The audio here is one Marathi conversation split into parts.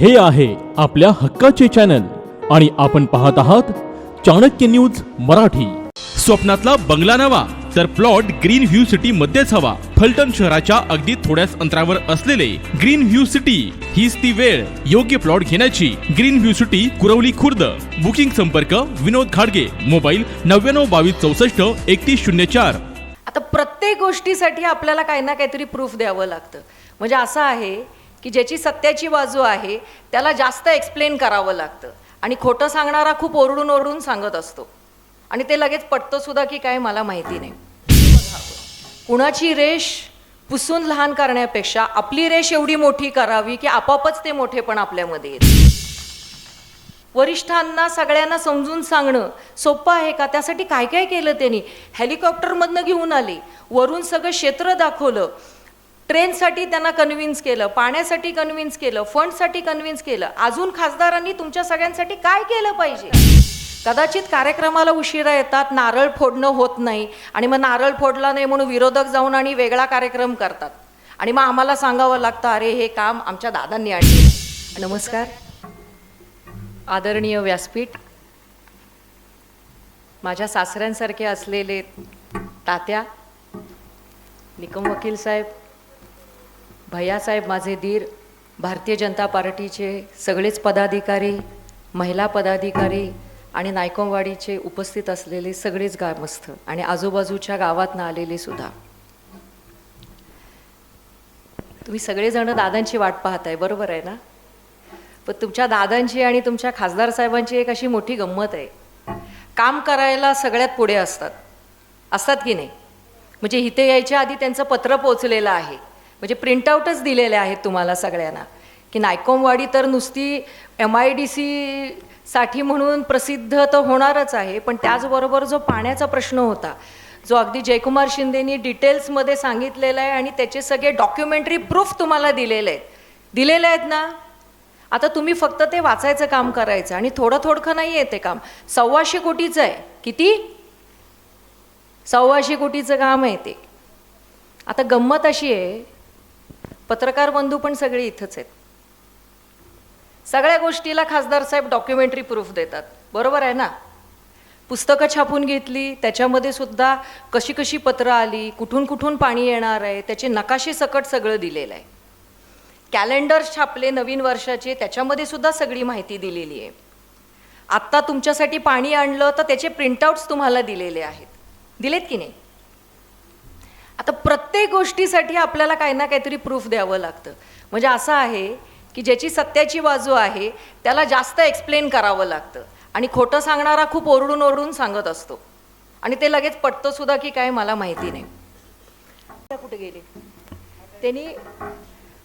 हे आहे आपल्या हक्काचे चॅनल आणि आपण पाहत आहात चाणक्य न्यूज मराठी. स्वप्नातला बंगला नवा तर प्लॉट ग्रीन व्ह्यू सिटी मध्येच हवा. फलटण शहराच्या अगदी थोड्याच अंतरावर असलेले ग्रीन व्ह्यू सिटी हीच ती वेळ योग्य प्लॉट घेण्याची. Green View City Kurwali Khurd. Booking संपर्क विनोद खाडगे. मोबाईल नव्याण्णव बावीस चौसष्ट एकतीस शून्य चार. आता प्रत्येक गोष्टीसाठी आपल्याला काही ना काहीतरी प्रूफ द्यावं लागतं. म्हणजे असं आहे की ज्याची सत्याची बाजू आहे त्याला जास्त एक्सप्लेन करावं लागतं. आणि खोटं सांगणारा खूप ओरडून ओरडून सांगत असतो. आणि ते लगेच पटतं सुद्धा की काय मला माहिती नाही. कुणाची रेष पुसून लहान करण्यापेक्षा आपली रेष एवढी मोठी करावी की आपापच ते मोठेपण आपल्यामध्ये येते. वरिष्ठांना सगळ्यांना समजून सांगणं सोपं आहे का? त्यासाठी काय काय केलं त्यांनी? हेलिकॉप्टरमधनं घेऊन आले. वरून सगळं क्षेत्र दाखवलं. ट्रेनसाठी त्यांना कन्व्हिन्स केलं पाण्यासाठी कन्व्हिन्स केलं फंडसाठी कन्व्हिन्स केलं. अजून खासदारांनी तुमच्या सगळ्यांसाठी काय केलं पाहिजे? कदाचित कार्यक्रमाला उशिरा येतात नारळ फोडणं होत नाही आणि मग नारळ फोडला नाही म्हणून विरोधक जाऊन आणि वेगळा कार्यक्रम करतात. आणि मग आम्हाला सांगावं लागतं अरे हे काम आमच्या दादांनी आणले नमस्कार. आदरणीय व्यासपीठ माझ्या सासऱ्यांसारखे असलेले तात्या निकम वकील साहेब भैयासाहेब माझे धीर भारतीय जनता पार्टीचे सगळेच पदाधिकारी महिला पदाधिकारी आणि नायकमवाडीचे उपस्थित असलेले सगळेच ग्रामस्थ आणि आजूबाजूच्या गावातनं आलेले सुद्धा. तुम्ही सगळेजण दादांची वाट पाहताय बरोबर आहे ना? पण तुमच्या दादांची आणि तुमच्या खासदार साहेबांची एक अशी मोठी गंमत आहे. काम करायला सगळ्यात पुढे असतात. असतात की नाही? म्हणजे इथे यायच्या आधी त्यांचं पत्र पोचलेलं आहे. म्हणजे प्रिंटआउटच दिलेले आहेत तुम्हाला सगळ्यांना. की नायकोमवाडी तर नुसती एम आय डी सी साठी म्हणून प्रसिद्ध तर होणारच आहे पण त्याचबरोबर जो पाण्याचा प्रश्न होता जो अगदी जयकुमार शिंदेनी डिटेल्समध्ये सांगितलेला आहे आणि त्याचे सगळे डॉक्युमेंटरी प्रूफ तुम्हाला दिलेले आहेत. दिलेले आहेत ना? आता तुम्ही फक्त ते वाचायचं काम करायचं आणि थोडं थोडकं नाही आहे ते काम. सव्वाशे कोटीचं आहे. किती? सव्वाशे कोटीचं काम आहे ते. आता गंमत अशी आहे पत्रकार बंधू पण सगळे इथंच आहेत. सगळ्या गोष्टीला खासदार साहेब डॉक्युमेंटरी प्रूफ देतात. बरोबर आहे ना? पुस्तकं छापून घेतली त्याच्यामध्ये सुद्धा कशी कशी पत्रं आली कुठून कुठून पाणी येणार आहे त्याचे नकाशे सकट सगळं दिलेलं आहे. कॅलेंडर छापले नवीन वर्षाचे त्याच्यामध्ये सुद्धा सगळी माहिती दिलेली आहे. आत्ता तुमच्यासाठी पाणी आणलं तर त्याचे प्रिंटआउट्स तुम्हाला दिलेले आहेत. दिलेत की नाही? आता प्रत्येक गोष्टीसाठी आपल्याला काही ना काहीतरी प्रूफ द्यावं लागतं. म्हणजे असं आहे की ज्याची सत्याची बाजू आहे त्याला जास्त एक्सप्लेन करावं लागतं. आणि खोटं सांगणारा खूप ओरडून ओरडून सांगत असतो. आणि ते लगेच पटतं सुद्धा की काय मला माहिती नाही. कुठे गेले? त्यांनी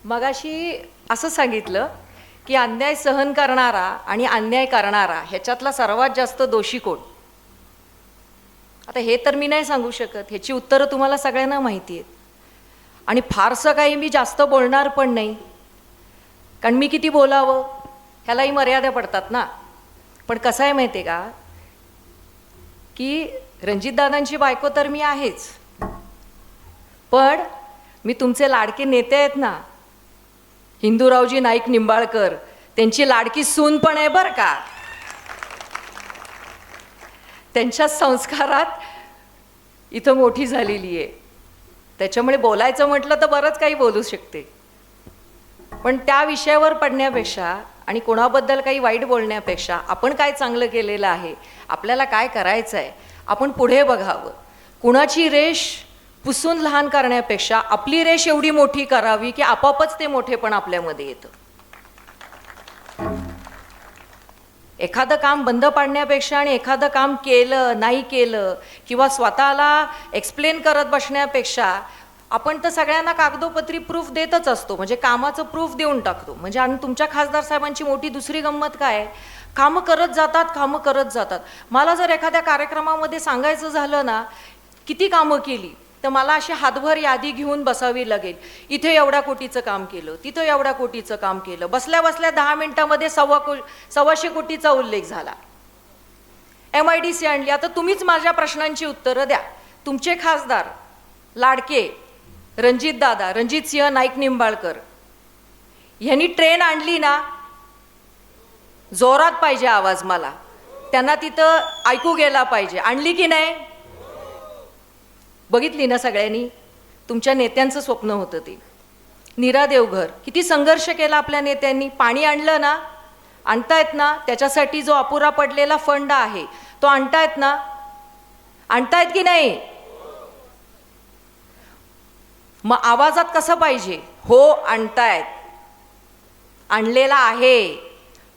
मगाशी असं सांगितलं की अन्याय सहन करणारा आणि अन्याय करणारा ह्याच्यातला सर्वात जास्त दोषी कोण? आता हे तर मी नाही सांगू शकत. ह्याची उत्तरं तुम्हाला सगळ्यांना माहिती आहेत. आणि फारसं काही मी जास्त बोलणार पण नाही. कारण मी किती बोलावं? ह्यालाही मर्यादा पडतात ना. पण कसं आहे माहिती आहे का? की रणजितदादांची बायको तर मी आहेच. पण मी तुमचे लाडके नेते आहेत ना. हिंदूरावजी नाईक निंबाळकर त्यांची लाडकी सून पण आहे बरं का. त्यांच्या संस्कारात इथं मोठी झालेली आहे. त्याच्यामुळे बोलायचं म्हटलं तर बरंच काही बोलू शकते. पण त्या विषयावर पडण्यापेक्षा आणि कोणाबद्दल काही वाईट बोलण्यापेक्षा आपण काय चांगलं केलेलं आहे आपल्याला काय करायचं आहे आपण पुढे बघावं. कुणाची रेष पुसून लहान करण्यापेक्षा आपली रेष एवढी मोठी करावी की आपापच ते मोठेपण आपल्यामध्ये येतं. एखादं काम बंद पाडण्यापेक्षा आणि एखादं काम केलं नाही केलं किंवा स्वतःला एक्सप्लेन करत बसण्यापेक्षा आपण तर सगळ्यांना कागदोपत्री प्रूफ देतच असतो. म्हणजे कामाचं प्रूफ देऊन टाकतो. म्हणजे आणि तुमच्या खासदार साहेबांची मोठी दुसरी गंमत काय? कामं करत जातात कामं करत जातात. मला जर एखाद्या कार्यक्रमामध्ये सांगायचं झालं ना किती कामं केली? तर मला अशी हातभर यादी घेऊन बसावी लागेल. इथे एवढ्या कोटीचं काम केलं तिथं एवढ्या कोटीचं काम केलं. बसल्या बसल्या दहा मिनिटामध्ये सव्वा को सव्वाशे कोटीचा उल्लेख झाला. एम आय डी सी आणली. आता तुम्हीच माझ्या प्रश्नांची उत्तरं द्या. तुमचे खासदार लाडके रणजित दादा रणजित सिंह नाईक निंबाळकर. ह्यांनी ट्रेन आणली ना जोरात पाहिजे आवाज मला. त्यांना तिथं ऐकू गेला पाहिजे. आणली की नाही? बघितली ना सगळ्यांनी? तुमच्या नेत्यांचं स्वप्न होतं ते. नीरा देवघर किती संघर्ष केला आपल्या नेत्यांनी? पाणी आणलं ना? आणतायत ना? त्याच्यासाठी जो अपुरा पडलेला फंड आहे तो आणतायत ना? आणतायत की नाही? मग आवाजात कसं पाहिजे? हो आणतायत. आणलेला आहे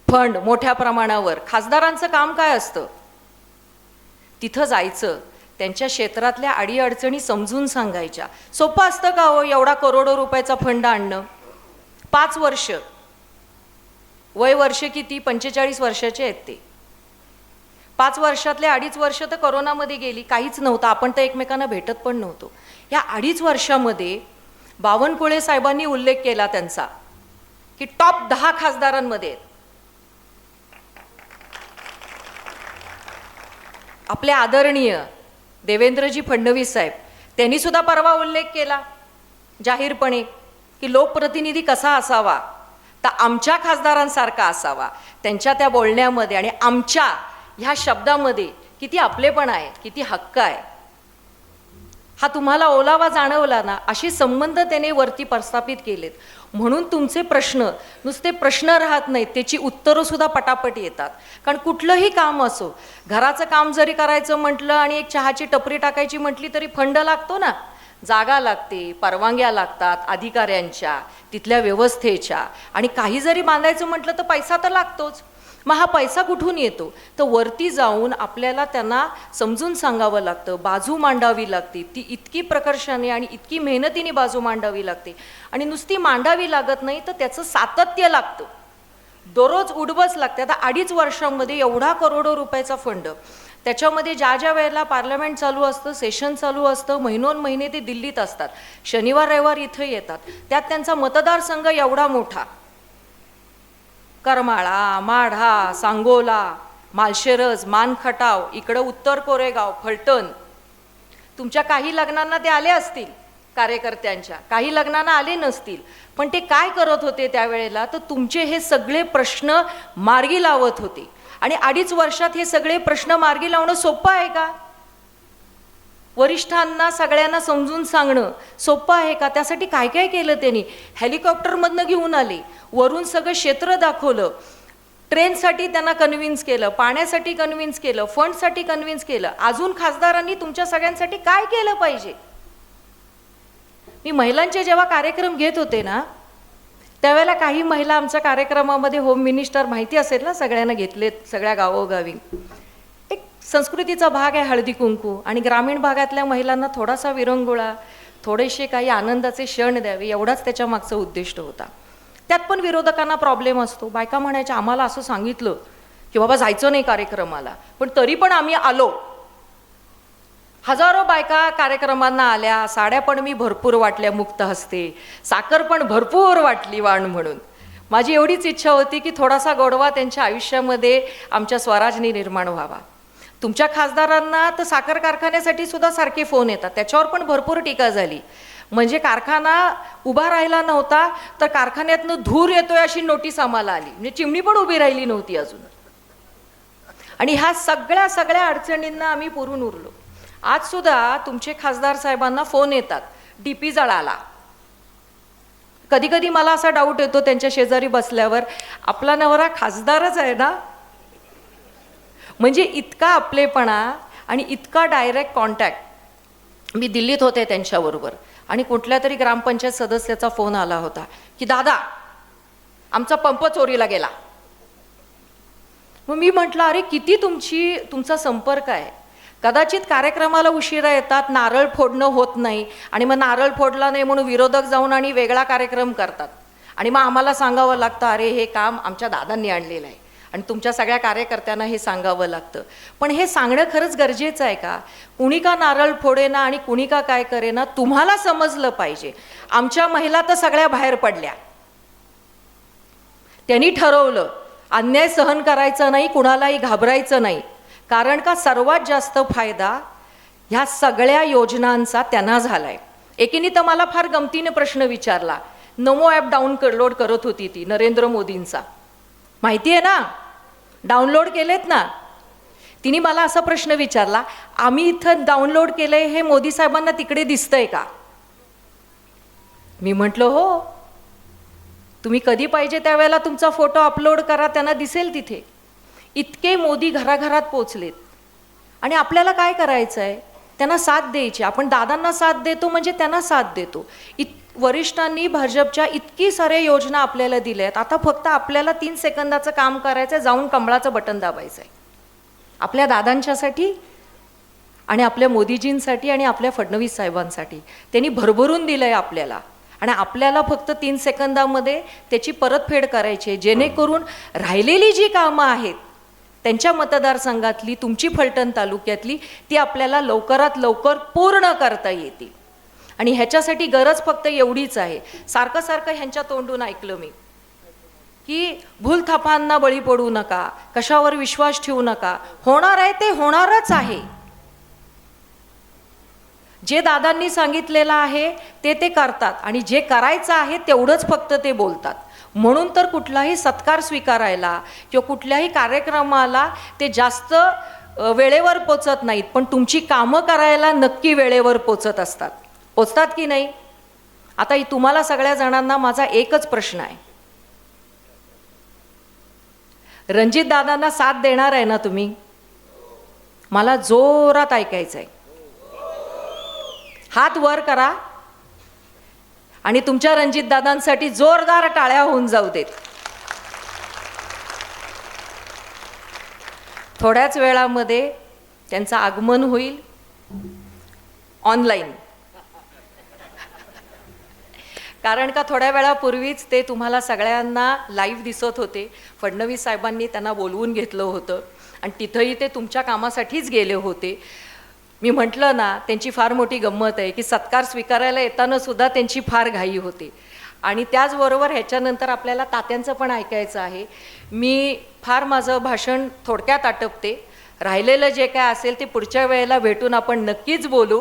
फंड मोठ्या प्रमाणावर. खासदारांचं काम काय असतं? तिथं जायचं. त्यांच्या क्षेत्रातल्या अडीअडचणी समजून सांगायच्या. सोपं असतं का हो एवढा करोडो रुपयाचा फंड आणणं? पाच वर्ष. वय वर्ष किती? पंचेचाळीस वर्षाचे आहेत ते. पाच वर्षातले अडीच वर्ष तर करोनामध्ये गेली काहीच नव्हतं. आपण तर एकमेकांना भेटत पण नव्हतो. या अडीच वर्षामध्ये बावनकुळे साहेबांनी उल्लेख केला त्यांचा की टॉप दहा खासदारांमध्ये आहेत. आपले आदरणीय देवेंद्रजी फडणवीस साहेब त्यांनी सुद्धा परवा उल्लेख केला जाहीरपणे की लोकप्रतिनिधी कसा असावा तर आमच्या खासदारांसारखा असावा त्यांच्या त्या बोलण्यामध्ये आणि आमच्या ह्या शब्दामध्ये किती आपलेपण आहे किती हक्क आहे. हा तुम्हाला ओलावा जाणवला ना असे संबंध त्याने वरती प्रस्थापित केलेत. म्हणून तुमचे प्रश्न नुसते प्रश्न राहत नाहीत त्याची उत्तरं सुद्धा पटापट येतात. कारण कुठलंही काम असो घराचं काम जरी करायचं म्हटलं आणि एक चहाची टपरी टाकायची म्हटली तरी फंड लागतो ना. जागा लागते परवानग्या लागतात अधिकाऱ्यांच्या तिथल्या व्यवस्थेच्या. आणि काही जरी बांधायचं म्हटलं तर पैसा तर लागतोच. मग हा पैसा कुठून येतो? तर वरती जाऊन आपल्याला त्यांना समजून सांगावं लागतं बाजू मांडावी लागते. ती इतकी प्रकर्षाने आणि इतकी मेहनतीने बाजू मांडावी लागते. आणि नुसती मांडावी लागत नाही तर त्याचं सातत्य लागतं. दररोज उडबस लागते. आता अडीच वर्षांमध्ये एवढा करोडो रुपयाचा फंड. त्याच्यामध्ये ज्या ज्या वेळेला पार्लमेंट चालू असतं सेशन चालू असतं महिनोन महिने ते दिल्लीत असतात. शनिवार रविवार इथं येतात. त्यात त्यांचा मतदारसंघ एवढा मोठा. करमाळा माढा सांगोला मालशेरज मानखटाव इकडं उत्तर कोरेगाव फलटण. तुमच्या काही लग्नांना ते आले असतील कार्यकर्त्यांच्या. काही लग्नांना आले नसतील. पण ते काय करत होते त्यावेळेला? तर तुमचे हे सगळे प्रश्न मार्गी लावत होते. आणि अडीच वर्षात हे सगळे प्रश्न मार्गी लावणं सोपं आहे का? वरिष्ठांना सगळ्यांना समजून सांगणं सोपं आहे का? त्यासाठी काय काय केलं त्यांनी? हेलिकॉप्टरमधनं घेऊन आले. वरून सगळं क्षेत्र दाखवलं. ट्रेनसाठी त्यांना कन्व्हिन्स केलं. पाण्यासाठी कन्व्हिन्स केलं. फंडसाठी कन्व्हिन्स केलं. अजून खासदारांनी तुमच्या सगळ्यांसाठी काय केलं पाहिजे? मी महिलांचे जेव्हा कार्यक्रम घेत होते ना त्यावेळेला काही महिला आमच्या कार्यक्रमामध्ये होम मिनिस्टर माहिती असेल ना सगळ्यांना घेतलेत सगळ्या गावोगावी. संस्कृतीचा भाग आहे हळदी कुंकू आणि ग्रामीण भागातल्या महिलांना थोडासा विरंगुळा थोडेसे काही आनंदाचे क्षण द्यावे एवढाच त्याच्या मागचा उद्दिष्ट होता. त्यात पण विरोधकांना प्रॉब्लेम असतो. बायका म्हणायच्या आम्हाला असं सांगितलं की बाबा जायचं नाही कार्यक्रमाला पण तरी पण आम्ही आलो. हजारो बायका कार्यक्रमांना आल्या साड्या पण मी भरपूर वाटल्या मुक्त हस्ते साखर पण भरपूर वाटली वाण म्हणून. माझी एवढीच इच्छा होती की थोडासा गोडवा त्यांच्या आयुष्यामध्ये आमच्या स्वराजनी निर्माण व्हावा. तुमच्या खासदारांना तर साखर कारखान्यासाठी सुद्धा सारखे फोन येतात. त्याच्यावर पण भरपूर टीका झाली. म्हणजे कारखाना उभा राहिला नव्हता तर कारखान्यातनं धूर येतोय अशी नोटीस आम्हाला आली. म्हणजे चिमणी पण उभी राहिली नव्हती अजून. आणि ह्या सगळ्या सगळ्या अडचणींना आम्ही पुरून उरलो. आज सुद्धा तुमचे खासदार साहेबांना फोन येतात. डी पी जळाला. कधी कधी मला असा डाऊट येतो त्यांच्या शेजारी बसल्यावर. आपला नवरा खासदारच आहे ना? म्हणजे इतका आपलेपणा आणि इतका डायरेक्ट कॉन्टॅक्ट मी दिल्लीत होते त्यांच्याबरोबर. आणि कुठल्या तरी ग्रामपंचायत सदस्याचा फोन आला होता की दादा आमचा पंप चोरीला गेला. मग मी म्हटलं अरे किती तुमची तुमचा संपर्क आहे? कदाचित कार्यक्रमाला उशिरा येतात नारळ फोडणं होत नाही आणि मग नारळ फोडला नाही म्हणून विरोधक जाऊन आणि वेगळा कार्यक्रम करतात. आणि मग आम्हाला सांगावं लागतं अरे हे काम आमच्या दादांनी आणलेलं आहे. आणि तुमच्या सगळ्या कार्यकर्त्यांना हे सांगावं लागतं. पण हे सांगणं खरंच गरजेचं आहे का? कुणी का नारळ फोडेना आणि कुणी का काय करेना तुम्हाला समजलं पाहिजे. आमच्या महिला तर सगळ्या बाहेर पडल्या. त्यांनी ठरवलं अन्याय सहन करायचा नाही कुणालाही घाबरायचं नाही. कारण का सर्वात जास्त फायदा ह्या सगळ्या योजनांचा त्यांना झालाय. एकीने तर मला फार गमतीने प्रश्न विचारला. नमो ॲप डाऊन लोड करत होती ती नरेंद्र मोदींचा. माहिती आहे ना? डाउनलोड केलेत ना? तिने मला असा प्रश्न विचारला आम्ही इथं डाउनलोड केलंय हे मोदी साहेबांना तिकडे दिसतंय का? मी म्हटलं हो. तुम्ही कधी पाहिजे त्यावेळेला तुमचा फोटो अपलोड करा त्यांना दिसेल तिथे. इतके मोदी घराघरात पोचलेत. आणि आपल्याला काय करायचं आहे त्यांना साथ द्यायची. आपण दादांना साथ देतो म्हणजे त्यांना साथ देतो. इत वरिष्ठांनी भाजपच्या इतकी साऱ्या योजना आपल्याला दिल्या आहेत आता फक्त आपल्याला तीन सेकंदाचं काम करायचं आहे जाऊन कमळाचं बटन दाबायचं आहे आपल्या दादांच्यासाठी आणि आपल्या मोदीजींसाठी आणि आपल्या फडणवीस साहेबांसाठी. त्यांनी भरभरून दिलं आहे आपल्याला. आणि आपल्याला फक्त तीन सेकंदामध्ये त्याची परतफेड करायची आहे. जेणेकरून राहिलेली जी कामं आहेत त्यांच्या मतदारसंघातली तुमची फलटण तालुक्यातली ती आपल्याला लवकरात लवकर पूर्ण करता येतील. आणि ह्याच्यासाठी गरज फक्त एवढीच आहे. सारखं सारखं ह्यांच्या तोंडून ऐकलं मी. की भूलथापांना बळी पडू नका कशावर विश्वास ठेवू नका. होणार आहे ते होणारच आहे. जे दादांनी सांगितलेलं आहे ते ते करतात. आणि जे करायचं आहे तेवढंच फक्त ते बोलतात. म्हणून तर कुठलाही सत्कार स्वीकारायला किंवा कुठल्याही कार्यक्रमाला ते जास्त वेळेवर पोचत नाहीत. पण तुमची कामं करायला नक्की वेळेवर पोचत असतात. पोचतात की नाही? आता तुम्हाला सगळ्या जणांना माझा एकच प्रश्न आहे. रणजित दादांना साथ देणार आहे ना तुम्ही? मला जोरात ऐकायचं आहे हात वर करा. आणि तुमच्या रणजित दादांसाठी जोरदार टाळ्या होऊन जाऊ देत. थोड्याच वेळामध्ये त्यांचं आगमन होईल. ऑनलाईन. कारण का थोड्या वेळापूर्वीच ते तुम्हाला सगळ्यांना लाईव्ह दिसत होते. फडणवीस साहेबांनी त्यांना बोलवून घेतलं होतं. आणि तिथंही ते तुमच्या कामासाठीच गेले होते. मी म्हटलं ना त्यांची फार मोठी गंमत आहे की सत्कार स्वीकारायला येताना सुद्धा त्यांची फार घाई होते. आणि त्याचबरोबर ह्याच्यानंतर आपल्याला तात्यांचं पण ऐकायचं आहे. मी फार माझं भाषण थोडक्यात आटपते. राहिलेलं जे काय असेल ते पुढच्या वेळेला भेटून आपण नक्कीच बोलू.